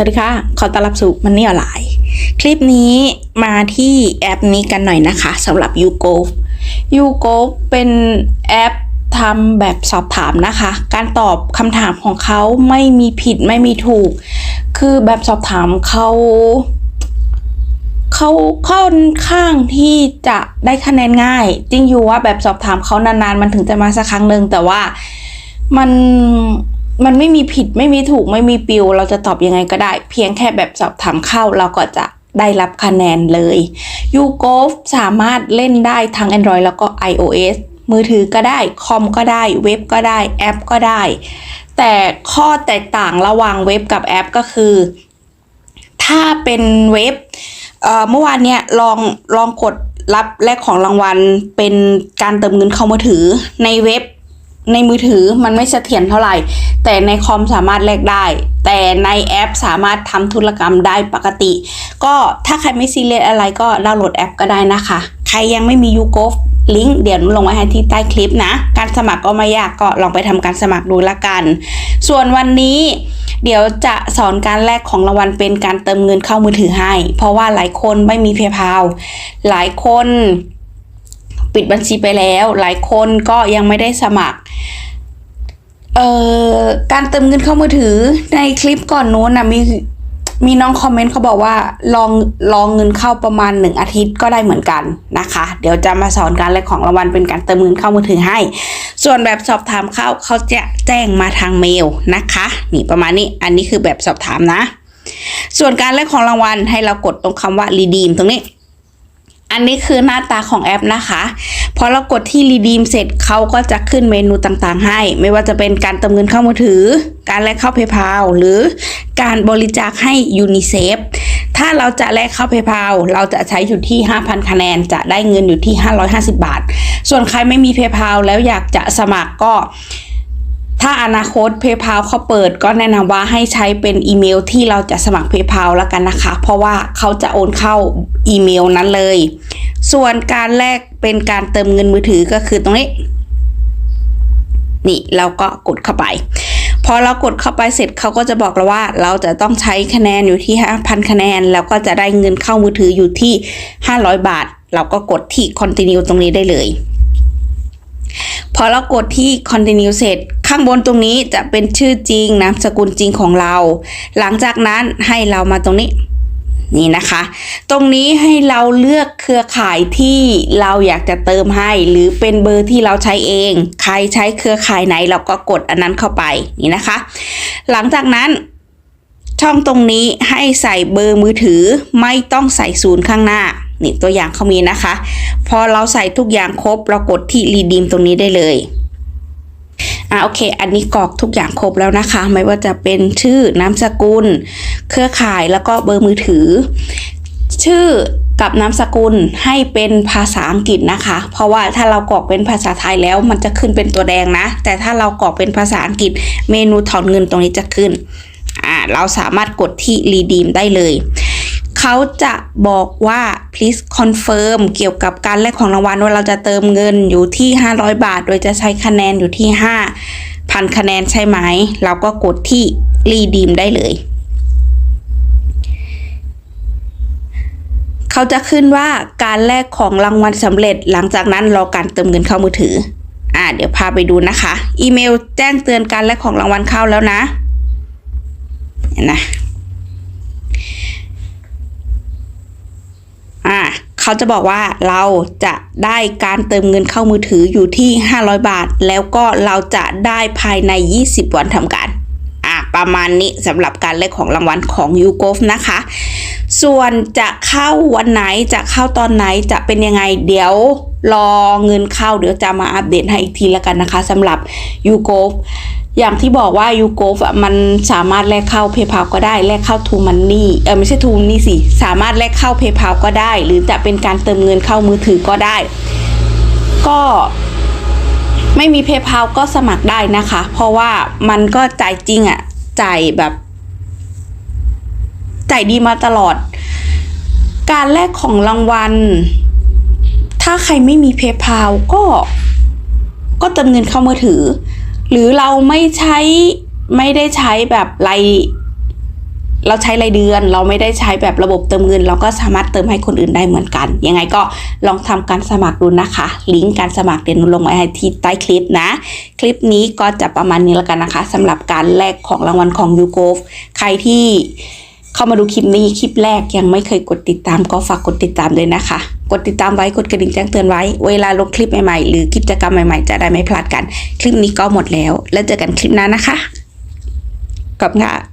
สวัสดีค่ะ ขอต้อนรับสู่มันนี่ออนไลน์คลิปนี้มาที่แอปนี้กันหน่อยนะคะสำหรับ u g o u g o เป็นแอปทำแบบสอบถามนะคะ การตอบคำถามของเขาไม่มีผิดไม่มีถูก คือแบบสอบถามเขาเขาค่อนข้างที่จะได้คะแนนง่าย จริงอยู่ว่าแบบสอบถามเขานานๆ มันถึงจะมาสักครั้งหนึ่งแต่ว่ามัน มันไม่มีผิดไม่มีถูกไม่มีปิว เราจะตอบยังไงก็ได้ เพียงแค่แบบสอบถามเข้าเราก็จะได้รับคะแนนเลย u g o สามารถเล่นได้ทั้ง Android แล้วก็ iOS มือถือก็ได้ คอมก็ได้ เว็บก็ได้ แอปก็ได้ แต่ข้อแตกต่างระหว่างเว็บกับแอปก็คือ ถ้าเป็นเว็บเอ่อเมื่อวานเนี่ยลองลองกดรับแลกของรางวัลเป็นการเติมเงินเข้ามือถือในเว็บ ในมือถือมันไม่เสถียรเท่าไหร่ แต่ในคอมสามารถแลกได้ แต่ในแอปสามารถทำธุรกรรมได้ปกติ ก็ถ้าใครไม่ซีเรียสอะไรก็ดาวน์โหลดแอปก็ได้นะคะ ใครยังไม่มียูโกฟลิงก์เดี๋ยวหนูลงไว้ให้ที่ใต้คลิปนะ การสมัครก็ไม่ยากก็ลองไปทำการสมัครดูละกัน ส่วนวันนี้เดี๋ยวจะสอนการแลกของรางวัลเป็นการเติมเงินเข้ามือถือให้ เพราะว่าหลายคนไม่มีเพย์พาหลายคน ปิดบัญชีไปแล้ว หลายคนก็ยังไม่ได้สมัครเอ่อการเติมเงินเข้ามือถือในคลิปก่อนโน้นนะมีมีน้องคอมเมนต์เขาบอกว่าลองลองเงินเข้าประมาณหนึ่งอาทิตย์ก็ได้เหมือนกันนะคะ เดี๋ยวจะมาสอนการแลกของรางวัลเป็นการเติมเงินเข้ามือถือให้ ส่วนแบบสอบถามเข้าเขาจะแจ้งมาทางเมลนะคะนี่ประมาณนี้อันนี้คือแบบสอบถามนะ ส่วนการแลกของรางวัลให้เรากดตรงคำว่า redeem ตรงนี้ อันนี้คือหน้าตาของแอปนะคะพอเรากดที่ redeem เสร็จเขาก็จะขึ้นเมนูต่างๆ ให้ ไม่ว่าจะเป็นการเติมเงินเข้ามือถือ การแลกเข้า PayPal หรือการบริจาคให้ UNICEF ถ้าเราจะแลกเข้า PayPal เราจะใช้อยู่ที่ 5,000 คะแนน จะได้เงินอยู่ที่ 550 บาท ส่วนใครไม่มี PayPal แล้วอยากจะสมัครก็ ถ้าอนาคต PayPal เขาเปิดก็แนะนำว่าให้ใช้เป็นอีเมลที่เราจะสมัคร PayPal แล้วกันนะคะ เพราะว่าเขาจะโอนเข้าอีเมลนั้นเลย ส่วนการแลกเป็นการเติมเงินมือถือก็คือตรงนี้ นี่เราก็กดเข้าไป พอเรากดเข้าไปเสร็จเขาก็จะบอกเราว่า เราจะต้องใช้คะแนนอยู่ที่ 5,000 คะแนน แล้วก็จะได้เงินเข้ามือถืออยู่ที่ 500 บาท เราก็กดที่ continue ตรงนี้ได้เลย พอเรากดที่ continue เสร็จ ข้างบนตรงนี้จะเป็นชื่อจริงนามสกุลจริงของเรา หลังจากนั้นให้เรามาตรงนี้นี่นะคะ ตรงนี้ให้เราเลือกเครือข่ายที่เราอยากจะเติมให้ หรือเป็นเบอร์ที่เราใช้เอง ใครใช้เครือข่ายไหนเราก็กดอันนั้นเข้าไปนี่นะคะ หลังจากนั้น ช่องตรงนี้ให้ใส่เบอร์มือถือไม่ต้องใส่ศูนย์ข้างหน้า นี่ตัวอย่างเขามีนะคะ พอเราใส่ทุกอย่างครบเรากดที่รีดีมตรงนี้ได้เลยอ่าโอเค อันนี้กรอกทุกอย่างครบแล้วนะคะ ไม่ว่าจะเป็นชื่อนามสกุล เครือข่ายแล้วก็เบอร์มือถือ ชื่อกับนามสกุลให้เป็นภาษาอังกฤษนะคะ เพราะว่าถ้าเรากรอกเป็นภาษาไทยแล้วมันจะขึ้นเป็นตัวแดงนะ แต่ถ้าเรากรอกเป็นภาษาอังกฤษ เมนูถอนเงินตรงนี้จะขึ้น อ่า เราสามารถกดที่ redeem ได้เลย เขาจะบอกว่า please confirm เกี่ยวกับการแลกของรางวัลว่าเราจะเติมเงินอยู่ที่ 500 บาท โดยจะใช้คะแนนอยู่ที่ 5,000 คะแนนใช่ไหม เราก็กดที่ redeem ได้เลย เขาจะขึ้นว่าการแลกของรางวัลสำเร็จ หลังจากนั้นรอการเติมเงินเข้ามือถือ อ่าเดี๋ยวพาไปดูนะคะ อีเมลแจ้งเตือนการแลกของรางวัลเข้าแล้วนะเห็นนะ อ่า เขาจะบอกว่าเราจะได้การเติมเงินเข้ามือถืออยู่ที่ 500 บาท แล้วก็เราจะได้ภายใน 20 วันทำการอ่าประมาณนี้สำหรับการแลกของรางวัลของ u g o f นะคะ ส่วนจะเข้าวันไหนจะเข้าตอนไหนจะเป็นยังไงเดี๋ยวรอเงินเข้าเดี๋ยวจะมาอัปเดตให้อีกทีละกันนะคะสำหรับ u g o f อย่างที่บอกว่า u g o f อะมันสามารถแลกเข้า PayPal ก็ได้แลกเข้า t ูมันนี่เออไม่ใช่ t ูมันนี่สิสามารถแลกเข้า PayPal ก็ได้ หรือจะเป็นการเติมเงินเข้ามือถือก็ได้ ก็ไม่มี PayPal ก็สมัครได้นะคะ เพราะว่ามันก็จ่ายจริงอะ่ะจ่ายแบบจ่ายดีมาตลอด การแลกของรางวัล ถ้าใครไม่มี PayPal ก็ก็เติมเงินเข้ามือถือ หรือเราไม่ใช้ไม่ได้ใช้แบบรายเราใช้รายเดือน เราไม่ได้ใช้แบบระบบเติมเงิน เราก็สามารถเติมให้คนอื่นได้เหมือนกัน ยังไงก็ลองทำการสมัครดูนะคะ ลิงก์การสมัครเดี๋ยวนูลงไว้ให้ที่ใต้คลิปนะ คลิปนี้ก็จะประมาณนี้แล้วกันนะคะสำหรับการแลกของรางวัลของยูโกฟใครที่ เข้ามาดูคลิปนี้คลิปแรกยังไม่เคยกดติดตามก็ฝากกดติดตามเลยนะคะ กดติดตามไว้กดกระดิ่งแจ้งเตือนไว้ เวลาลงคลิปใหม่ๆ หรือกิจกรรมใหม่ๆ จะได้ไม่พลาดกัน คลิปนี้ก็หมดแล้ว แล้วเจอกันคลิปหน้านะคะขอบค่ะ